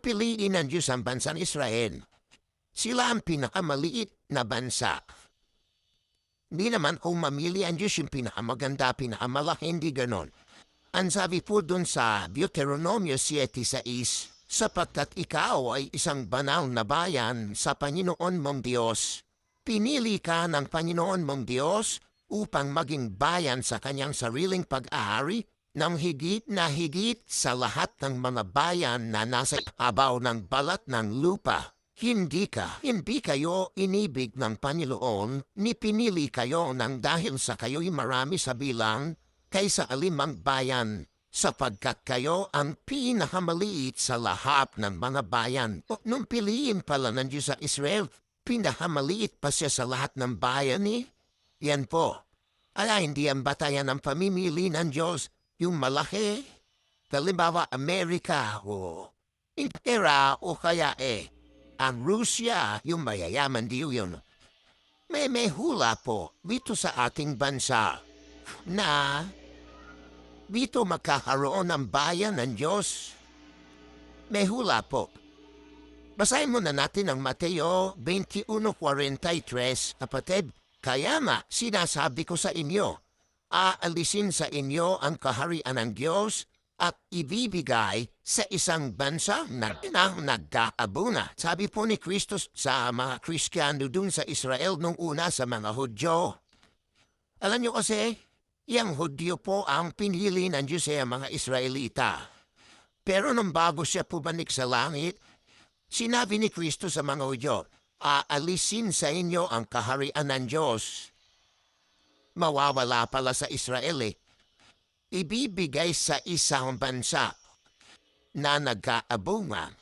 nung piliin ng Diyos ang bansang Israel, sila ang pinakamaliit na bansa. Hindi naman kung mamili ang Diyos yung pinakamaganda, pinakamalaki, hindi ganon. Ang sabi po dun sa Deuteronomio 7.6, sapagkat ikaw ay isang banal na bayan sa Panginoon mong Diyos. Pinili ka ng Panginoon mong Diyos upang maging bayan sa kanyang sariling pag-aari ng higit na higit sa lahat ng mga bayan na nasa ibabaw ng balat ng lupa. Hindi ka, hindi kayo inibig ng Panginoon, ni pinili kayo ng dahil sa kayo'y marami sa bilang kaysa alimang bayan, sapagkat kayo ang pinakamaliit sa lahat ng mga bayan. O, nung piliin pala ng Diyos sa Israel, pinakamaliit pa siya sa lahat ng bayan eh. Yan po. Ala, hindi ang batayan ng pamimili ng Diyos yung malaki. Halimbawa, Amerika o Inglaterra o kaya eh, ang Rusya, yung mayayaman di yun. May may hula po dito sa ating bansa na dito magkakaroon ng bayan ng Diyos. May hula po. Basahin mo na natin ang Mateo 21.43, kapatid. Kaya nga, sinasabi ko sa inyo, aalisin sa inyo ang kaharian ng Diyos at ibibigay sa isang bansa na nang nagkaabuna. Sabi po ni Kristo sa mga Kristiyano dun sa Israel nung una sa mga Hudyo. Alam niyo kasi, yung Hudyo po ang pinili ng Diyos sa mga Israelita. Pero nung bago siya pumanik sa langit, sinabi ni Kristo sa mga Hudyo, aalisin sa inyo ang kaharian ng Diyos. Mawawala pala sa Israel eh. Ibibigay sa isang bansa na nagkaabunga